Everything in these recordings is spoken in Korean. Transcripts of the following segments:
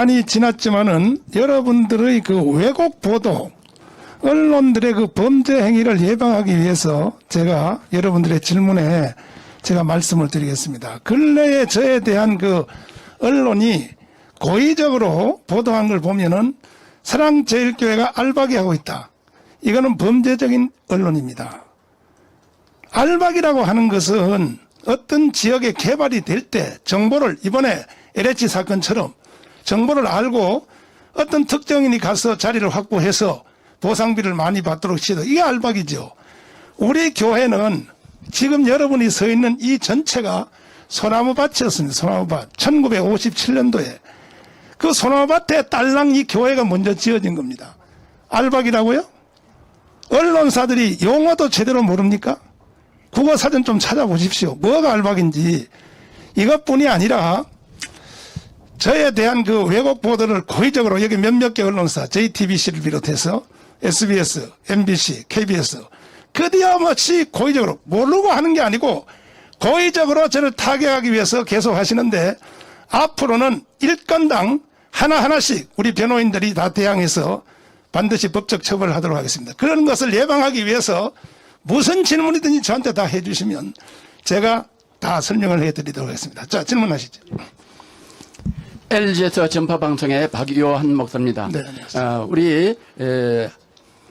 많이 지났지만은 여러분들의 그 왜곡 보도, 언론들의 그 범죄 행위를 예방하기 위해서 제가 여러분들의 질문에 제가 말씀을 드리겠습니다. 근래에 저에 대한 그 언론이 고의적으로 보도한 걸 보면은 사랑제일교회가 알박이 하고 있다. 이거는 범죄적인 언론입니다. 알박이라고 하는 것은 어떤 지역에 개발이 될 때 정보를 이번에 LH 사건처럼 정보를 알고 어떤 특정인이 가서 자리를 확보해서 보상비를 많이 받도록 시도 이게 알박이죠. 우리 교회는 지금 여러분이 서 있는 이 전체가 소나무 밭이었습니다. 소나무 밭. 1957년도에 그 소나무 밭에 딸랑 이 교회가 먼저 지어진 겁니다. 알박이라고요? 언론사들이 용어도 제대로 모릅니까? 국어 사전 좀 찾아보십시오. 뭐가 알박인지 이것뿐이 아니라 저에 대한 그 왜곡 보도를 고의적으로 여기 몇몇 개 언론사 JTBC를 비롯해서 SBS, MBC, KBS 그디어없이 고의적으로 모르고 하는 게 아니고 고의적으로 저를 타격하기 위해서 계속 하시는데 앞으로는 일건당 하나하나씩 우리 변호인들이 다 대항해서 반드시 법적 처벌을 하도록 하겠습니다. 그런 것을 예방하기 위해서 무슨 질문이든지 저한테 다 해주시면 제가 다 설명을 해드리도록 하겠습니다. 자, 질문하시죠. LG에서 전파방송의 박요한 목사입니다. 네, 안녕하세요. 어, 우리 에,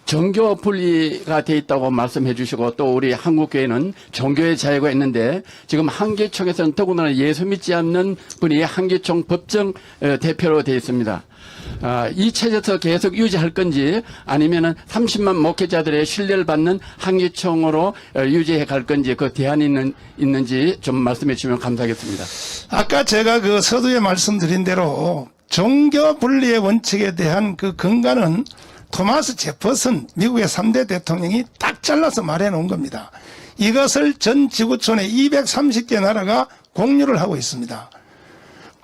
종교 분리가 돼 있다고 말씀해 주시고 또 우리 한국교회는 종교의 자유가 있는데 지금 한계총에서는 더군다나 예수 믿지 않는 분이 한계총 법정 어, 대표로 되어 있습니다. 아, 이 체제에서 계속 유지할 건지 아니면은 30만 목회자들의 신뢰를 받는 한계총으로 어, 유지해 갈 건지 그 대안이 있는, 있는지 좀 말씀해 주시면 감사하겠습니다. 아까 제가 그 서두에 말씀드린 대로 종교 분리의 원칙에 대한 그 근간은 토마스 제퍼슨 미국의 3대 대통령이 딱 잘라서 말해 놓은 겁니다. 이것을 전 지구촌의 230개 나라가 공유를 하고 있습니다.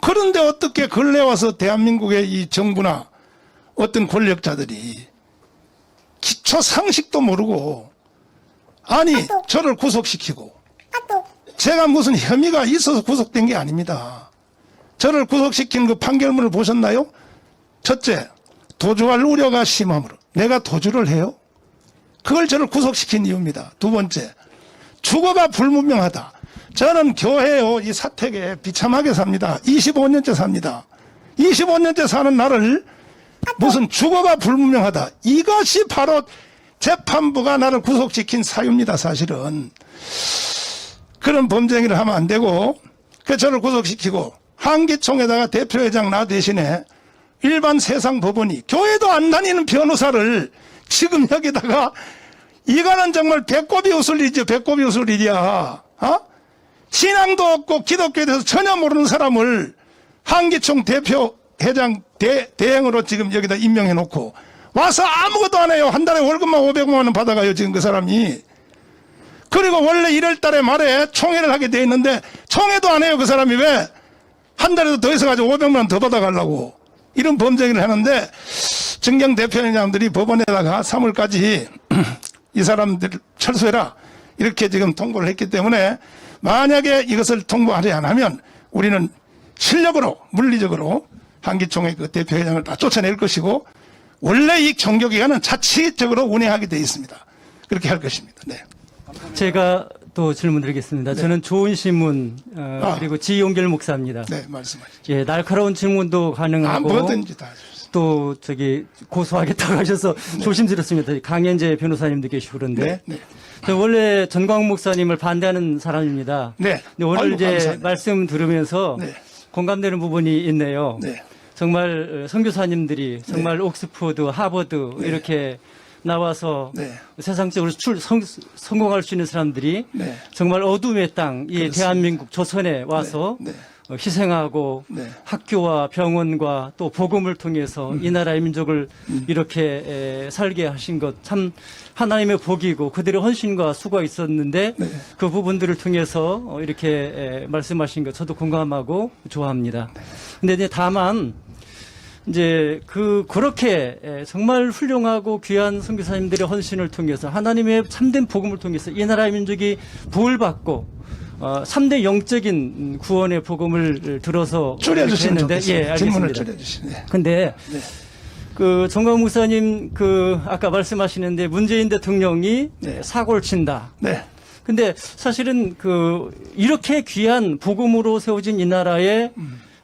그런데 어떻게 근래 와서 대한민국의 이 정부나 어떤 권력자들이 기초 상식도 모르고 아니 저를 구속시키고 제가 무슨 혐의가 있어서 구속된 게 아닙니다. 저를 구속시킨 그 판결문을 보셨나요? 첫째, 도주할 우려가 심함으로 내가 도주를 해요? 그걸 저를 구속시킨 이유입니다. 두 번째, 주거가 불분명하다. 저는 교회요, 이 사택에 비참하게 삽니다. 25년째 삽니다. 25년째 사는 나를 무슨 주거가 불분명하다. 이것이 바로 재판부가 나를 구속시킨 사유입니다, 사실은. 그런 범죄행위를 하면 안 되고 그 저를 구속시키고 한기총에다가 대표회장 나 대신에 일반 세상 법원이 교회도 안 다니는 변호사를 지금 여기다가 이거는 정말 배꼽이 웃을 일이죠 배꼽이 웃을 일이야 어? 신앙도 없고 기독교에 대해서 전혀 모르는 사람을 한기총 대표 회장 대, 대행으로 지금 여기다 임명해 놓고 와서 아무것도 안 해요. 한 달에 월급만 500만 원 받아가요 지금 그 사람이. 그리고 원래 1월 달에 말에 총회를 하게 돼 있는데 총회도 안 해요 그 사람이. 왜? 한 달에도 더 있어가지고 500만 원 더 받아가려고. 이런 범죄를 하는데 정경 대표회장들이 법원에다가 3월까지 이 사람들 철수해라. 이렇게 지금 통보를 했기 때문에 만약에 이것을 통보하지 않으면 우리는 실력으로 물리적으로 한기총회 그 대표회장을 다 쫓아낼 것이고 원래 이 종교기관은 자치적으로 운행하게 돼 있습니다. 그렇게 할 것입니다. 네. 제가 또 질문 드리겠습니다. 저는 좋은 신문 어, 아. 그리고 지용길 목사입니다. 네, 말씀하시죠. 예, 날카로운 질문도 아, 가능하고 뭐든지 다. 또 저기 고소하겠다고 하셔서 조심스럽습니다. 강현재 변호사님도 계시고 그런데 네, 네. 저 원래 전광 목사님을 반대하는 사람입니다. 네. 근데 오늘 아이고, 이제 감사합니다. 말씀 들으면서 네. 공감되는 부분이 있네요. 네. 정말 어, 선교사님들이 정말 옥스퍼드, 하버드 이렇게 나와서 네. 세상적으로 출, 성, 성공할 수 있는 사람들이 네. 정말 어둠의 땅, 이. 대한민국 조선에 와서 네, 네. 어, 희생하고 네. 학교와 병원과 또 복음을 통해서 음. 이 나라의 민족을 이렇게 에, 살게 하신 것 참 하나님의 복이고 그들의 헌신과 수고가 있었는데 네. 그 부분들을 통해서 어, 이렇게 에, 말씀하신 것 저도 공감하고 좋아합니다. 네. 근데 이제 다만 이제 그 그렇게 에, 정말 훌륭하고 귀한 선교사님들의 헌신을 통해서 하나님의 참된 복음을 통해서 이 나라의 민족이 부을 받고 어, 3대 영적인 구원의 복음을 들어서 줄여주시면 좋겠습니다. 예, 질문을 알겠습니다. 줄여주시면. 네. 근데 그 정광 목사님 그 아까 말씀하시는데 문재인 대통령이 네. 사고를 친다. 네. 근데 사실은 그 이렇게 귀한 복음으로 세워진 이 나라에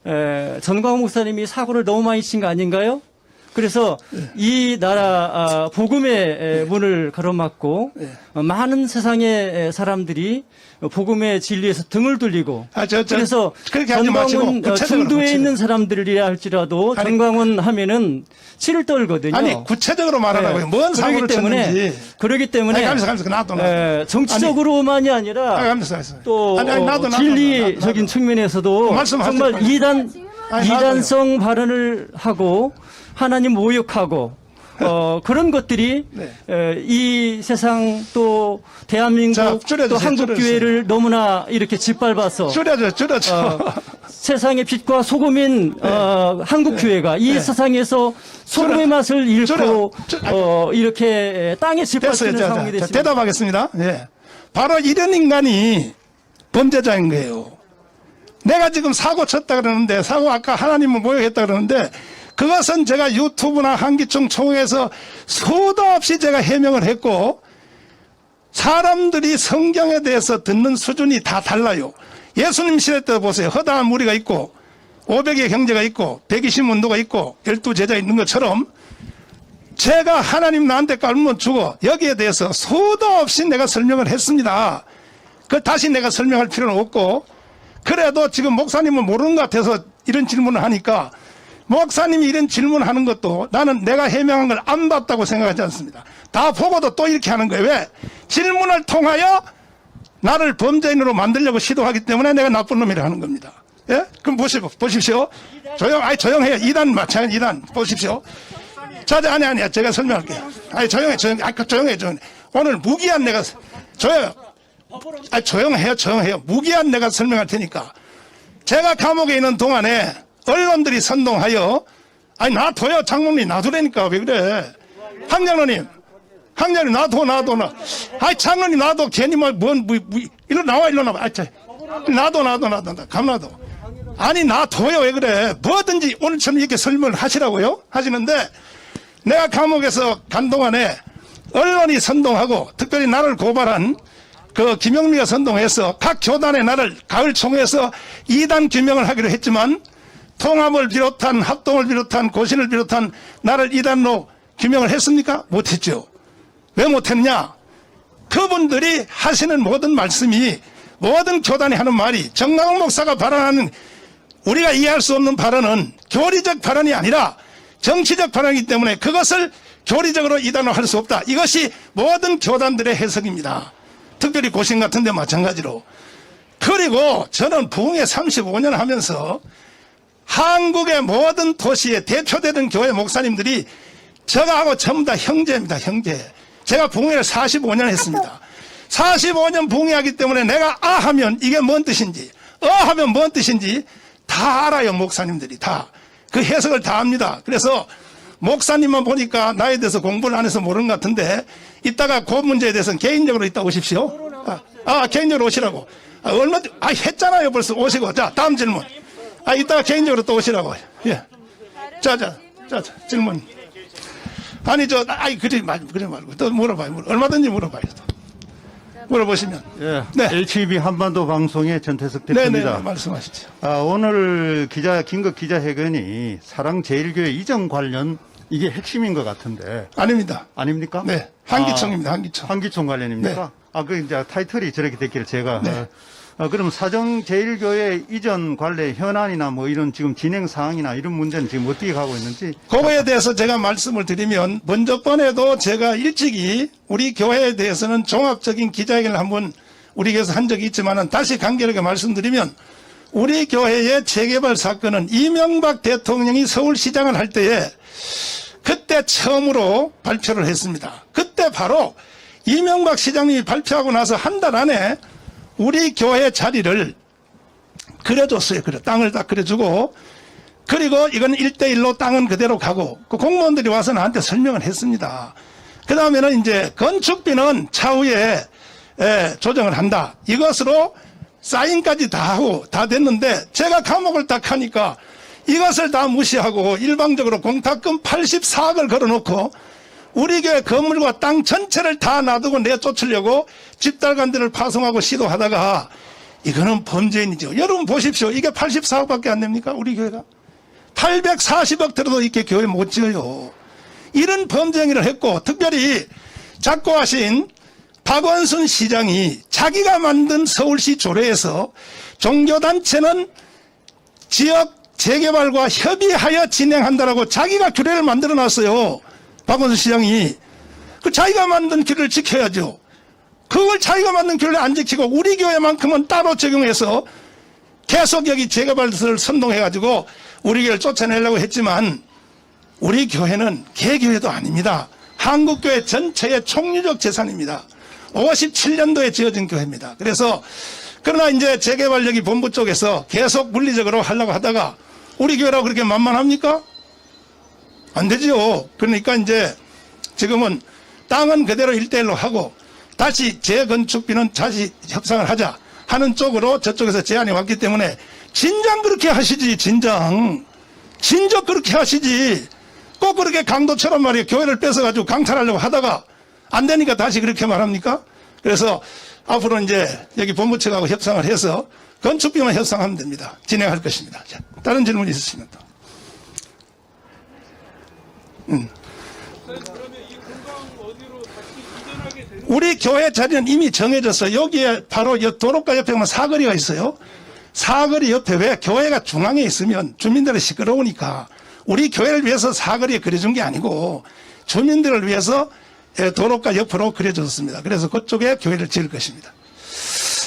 에, 전광 목사님이 사고를 너무 많이 친 거 아닌가요? 그래서 이 나라 아, 복음의 에, 문을 가로막고 네. 어, 많은 세상의 에, 사람들이 복음의 진리에서 등을 돌리고 아, 저, 저, 그래서 전광훈 어, 구체적으로, 중도에. 있는 사람들이라 할지라도 아니, 전광훈 하면은 치를 떨거든요. 아니 구체적으로 말하라고요. 네. 뭔 사고를 그러기 때문에 쳤는지. 그러기 때문에 아니, 가면서 가면서 나도 나도. 에, 정치적으로만이 아니라 아니, 가면서 가면서. 또 아니, 아니, 어, 나도, 진리적인. 측면에서도 정말. 이단 이단성 발언을 하고 하나님 모욕하고 어, 그런 것들이 네. 에, 이 세상 또 대한민국 자, 줄여주세요, 또 한국 줄여주세요. 교회를 너무나 이렇게 짓밟아서 줄여줘, 줄여줘. 어, 세상의 빛과 소금인 어, 한국 교회가 이 네. 세상에서 소금의 맛을 잃고 어, 이렇게 땅에. 짓밟히는 자, 상황이 됐습니다. 대답하겠습니다. 예. 바로 이런 인간이 범죄자인 거예요. 내가 지금 사고 쳤다 그러는데, 사고 아까 하나님을 모욕했다 그러는데, 그것은 제가 유튜브나 한기총 총회에서 수도 없이 제가 해명을 했고, 사람들이 성경에 대해서 듣는 수준이 다 달라요. 예수님 시대 때 보세요. 허다한 무리가 있고, 500의 형제가 있고, 120 문도가 있고, 12제자 있는 것처럼, 제가 하나님 나한테 깔면 주고 여기에 대해서 수도 없이 내가 설명을 했습니다. 그 다시 내가 설명할 필요는 없고 그래도 지금 목사님은 모르는 것 같아서 이런 질문을 하니까 목사님이 이런 질문하는 것도 나는 내가 해명한 걸 안 봤다고 생각하지 않습니다. 다 보고도 또 이렇게 하는 거예요. 왜? 질문을 통하여 나를 범죄인으로 만들려고 시도하기 때문에 내가 나쁜 놈이라 하는 겁니다. 예? 그럼 보십시오. 보십시오. 조용, 아니, 조용해요. 이단 마찬가지, 이단 보십시오. 자, 자, 아니, 아니야. 제가 설명할게요. 아니, 조용해, 조용해. 아, 그 조용해, 조용해. 오늘 무기한 내가, 조용. 아, 조용해요, 조용해요. 무기한 내가 설명할 테니까. 제가 감옥에 있는 동안에 언론들이 선동하여, 아니, 놔둬요. 장모님 놔두라니까. 왜 그래. 황장로님. 황장로님 놔둬, 놔둬, 놔. 아이, 장로님 놔둬. 괜히 뭐, 뭔, 뭐, 뭐, 일로 나와, 일로 나와. 아, 저, 놔둬, 놔둬, 놔둬. 감 놔둬. 아니, 놔둬요. 왜 그래. 뭐든지 오늘처럼 이렇게 설명을 하시라고요? 하시는데, 내가 감옥에서 간 동안에 언론이 선동하고 특별히 나를 고발한 그 김영미가 선동해서 각 교단의 나를 가을 총회에서 이단 규명을 하기로 했지만 통합을 비롯한 합동을 비롯한 고신을 비롯한 나를 이단으로 규명을 했습니까? 못했죠. 왜 못했냐? 그분들이 하시는 모든 말씀이 모든 교단이 하는 말이 정강훈 목사가 발언하는 우리가 이해할 수 없는 발언은 교리적 발언이 아니라 정치적 발언이기 때문에 그것을 교리적으로 이단화 할 수 없다. 이것이 모든 교단들의 해석입니다. 특별히 고신 같은 데 마찬가지로. 그리고 저는 부흥회 35년 하면서 한국의 모든 도시에 대표되는 교회 목사님들이 저하고 전부 다 형제입니다. 형제. 제가 부흥회를 45년 했습니다. 45년 부흥회하기 때문에 내가 아 하면 이게 뭔 뜻인지 어 하면 뭔 뜻인지 다 알아요. 목사님들이 다. 그 해석을 다 합니다. 그래서 목사님만 보니까 나에 대해서 공부를 안 해서 모르는 것 같은데 이따가 그 문제에 대해서는 개인적으로 이따 오십시오. 아, 아, 개인적으로 오시라고. 아, 얼마, 아, 했잖아요. 벌써 오시고. 자, 다음 질문. 아, 이따가 개인적으로 또 오시라고. 예. 자, 자, 자, 자, 질문. 아니, 저, 아이, 그래 말고, 그래 말고. 또 물어봐요. 물어. 얼마든지 물어봐요. 또. 물어보시면. 예, 네. HB 한반도 방송의 전태석 네네, 대표입니다. 말씀하시죠. 아, 오늘 기자 긴급 기자회견이 사랑제일교회 이전 관련 이게 핵심인 것 같은데 아닙니다. 아닙니까? 네. 한기총입니다. 한기총. 한기총 관련입니까? 네. 아, 그 이제 타이틀이 저렇게 됐기를 제가 네. 어, 어, 그럼 사정제일교회 이전 관례 현안이나 뭐 이런 지금 진행 사항이나 이런 문제는 지금 어떻게 가고 있는지 그거에 대해서 제가 말씀을 드리면 먼저 번에도 제가 일찍이 우리 교회에 대해서는 종합적인 기자회견을 한번 우리 교회에서 한 적이 있지만은 다시 간결하게 말씀드리면 우리 교회의 재개발 사건은 이명박 대통령이 서울시장을 할 때에 그때 처음으로 발표를 했습니다. 그때 바로 이명박 시장님이 발표하고 나서 한 달 안에 우리 교회 자리를 그려줬어요. 그래 땅을 딱 그려주고 그리고 이건 1대1로 땅은 그대로 가고 그 공무원들이 와서 나한테 설명을 했습니다. 그 다음에는 이제 건축비는 차후에 에, 조정을 한다. 이것으로 사인까지 다 하고 다 됐는데 제가 감옥을 딱 하니까 이것을 다 무시하고 일방적으로 공탁금 84억을 걸어놓고 우리 교회 건물과 땅 전체를 다 놔두고 내쫓으려고 집달간들을 파송하고 시도하다가 이거는 범죄인이죠. 여러분 보십시오. 이게 84억밖에 안 됩니까? 우리 교회가. 840억 들어도 이렇게 교회 못 지어요. 이런 범죄행위를 했고 특별히 작고하신 박원순 시장이 자기가 만든 서울시 조례에서 종교단체는 지역 재개발과 협의하여 진행한다라고 자기가 규례를 만들어 놨어요. 박원순 시장이. 그 자기가 만든 규례를 지켜야죠. 그걸 자기가 만든 규례를 안 지키고 우리 교회만큼은 따로 적용해서 계속 여기 재개발을 선동해가지고 우리 교회를 쫓아내려고 했지만 우리 교회는 개교회도 아닙니다. 한국교회 전체의 총류적 재산입니다. 57년도에 지어진 교회입니다. 그래서 그러나 이제 재개발력이 본부 쪽에서 계속 물리적으로 하려고 하다가 우리 교회라고 그렇게 만만합니까? 안 되지요. 그러니까 이제 지금은 땅은 그대로 일대일로 하고 다시 재건축비는 다시 협상을 하자 하는 쪽으로 저쪽에서 제안이 왔기 때문에 진작 그렇게 하시지 진작 진작 그렇게 하시지 꼭 그렇게 강도처럼 말이에요 교회를 뺏어가지고 강탈하려고 하다가 안 되니까 다시 그렇게 말합니까? 그래서 앞으로 이제 여기 본부 측하고 협상을 해서 건축비만 협상하면 됩니다. 진행할 것입니다. 자, 다른 질문 있으시면 또. 우리 교회 자리는 이미 정해졌어요. 여기에 바로 여 도로가 옆에 보면 사거리가 있어요. 사거리 옆에 왜 교회가 중앙에 있으면 주민들이 시끄러우니까 우리 교회를 위해서 사거리에 그려준 게 아니고 주민들을 위해서 예, 도로가 옆으로 그려졌습니다. 그래서 그쪽에 교회를 지을 것입니다.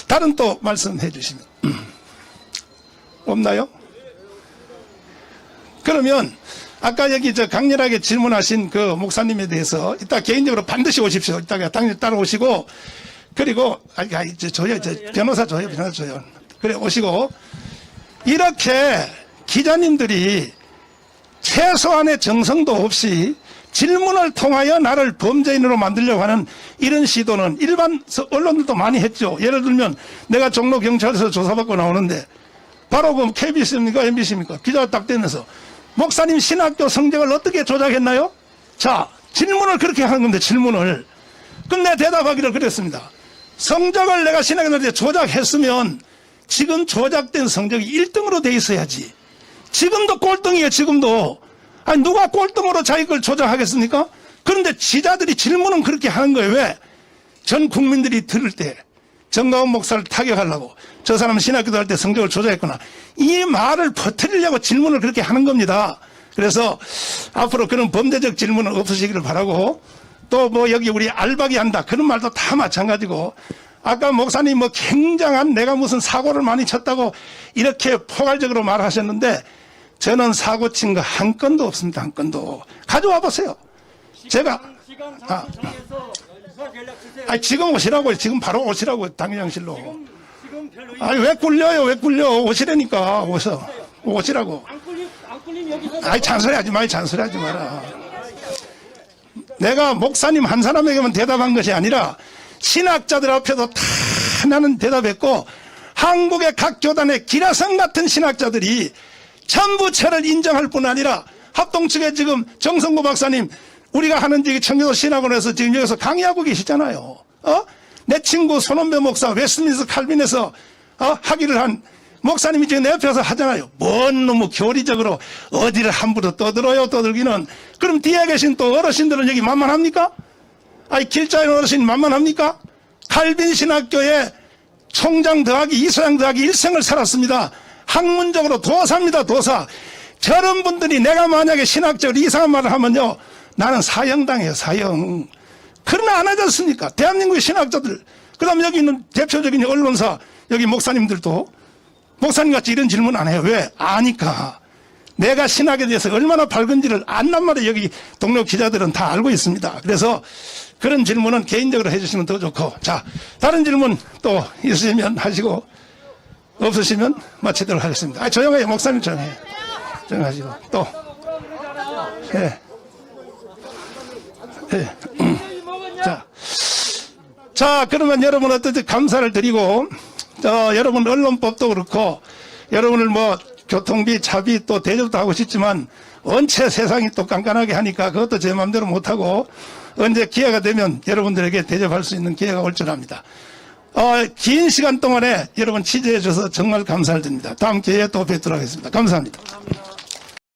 다른 또 말씀해 주시면 없나요? 그러면 아까 여기 저 강렬하게 질문하신 그 목사님에 대해서 이따 개인적으로 반드시 오십시오. 이따가 당연히 따라오시고 그리고 아니 저 저요 저 변호사 줘요 변호사 줘요. 그래 오시고 이렇게 기자님들이 최소한의 정성도 없이 질문을 통하여 나를 범죄인으로 만들려고 하는 이런 시도는 일반 서- 언론들도 많이 했죠. 예를 들면 내가 종로 경찰서 조사받고 나오는데 바로 그 KBS입니까 MBC입니까 기자가 딱 되면서 목사님 신학교 성적을 어떻게 조작했나요? 자 질문을 그렇게 하는 건데 질문을 근데 대답하기를 그랬습니다. 성적을 내가 신학교한테 조작했으면 지금 조작된 성적이 1등으로 돼 있어야지. 지금도 꼴등이에요, 지금도. 아니, 누가 꼴등으로 자기 걸 조작하겠습니까? 그런데 지자들이 질문은 그렇게 하는 거예요. 왜? 전 국민들이 들을 때 정가운 목사를 타격하려고 저 사람 신학교도 할 때 성적을 조작했구나. 이 말을 퍼뜨리려고 질문을 그렇게 하는 겁니다. 그래서 앞으로 그런 범죄적 질문은 없으시기를 바라고 또 뭐 여기 우리 알박이 한다 그런 말도 다 마찬가지고 아까 목사님 뭐 굉장한 내가 무슨 사고를 많이 쳤다고 이렇게 포괄적으로 말하셨는데 저는 사고 친 거 한 건도 없습니다. 한 건도. 가져와 보세요. 제가 아. 아니 지금 오시라고 지금 바로 오시라고 당회장실로. 지금 별 의미 아니 왜 굴려요? 왜 굴려? 오시라니까 오서 오시라고. 안 꿀림 안 꿀림 여기서 아니 잔소리 하지 마, 잔소리 하지 마라. 내가 목사님 한 사람에게만 대답한 것이 아니라 신학자들 앞에도 다 나는 대답했고 한국의 각 교단의 기라성 같은 신학자들이 전부 저를 인정할 뿐 아니라 합동 측에 지금 정성구 박사님 우리가 하는 저기 청교도 신학원에서 지금 여기서 강의하고 계시잖아요. 어? 내 친구 손원배 목사 웨스트민스 칼빈에서 어? 학위를 한 목사님이 지금 내 옆에서 하잖아요. 뭔 너무 교리적으로 어디를 함부로 떠들어요, 떠들기는. 그럼 뒤에 계신 또 어르신들은 여기 만만합니까? 아니, 길자인 어르신 만만합니까? 칼빈 신학교에 총장 더하기 이소장 더하기 일생을 살았습니다. 학문적으로 도사입니다, 도사. 저런 분들이 내가 만약에 신학적으로 이상한 말을 하면요. 나는 사형당해요, 사형. 그러나 안 하지 않습니까? 대한민국의 신학자들. 그 다음에 여기 있는 대표적인 언론사, 여기 목사님들도 목사님 같이 이런 질문 안 해요. 왜? 아니까. 내가 신학에 대해서 얼마나 밝은지를 안단 말이에요. 여기 동료 기자들은 다 알고 있습니다. 그래서 그런 질문은 개인적으로 해주시면 더 좋고. 자, 다른 질문 또 있으시면 하시고, 없으시면 마치도록 하겠습니다. 아, 조용해요. 목사님 조용해. 조용하시고. 또. 예. 예. 자. 자, 그러면 여러분 어떻게 감사를 드리고, 저 여러분 언론법도 그렇고 여러분을 뭐 교통비, 차비 또 대접도 하고 싶지만 원체 세상이 또 깐깐하게 하니까 그것도 제 마음대로 못하고 언제 기회가 되면 여러분들에게 대접할 수 있는 기회가 올 줄 압니다. 어, 긴 시간 동안에 여러분 취재해 주셔서 정말 감사를 드립니다. 다음 기회에 또 뵙도록 하겠습니다. 감사합니다.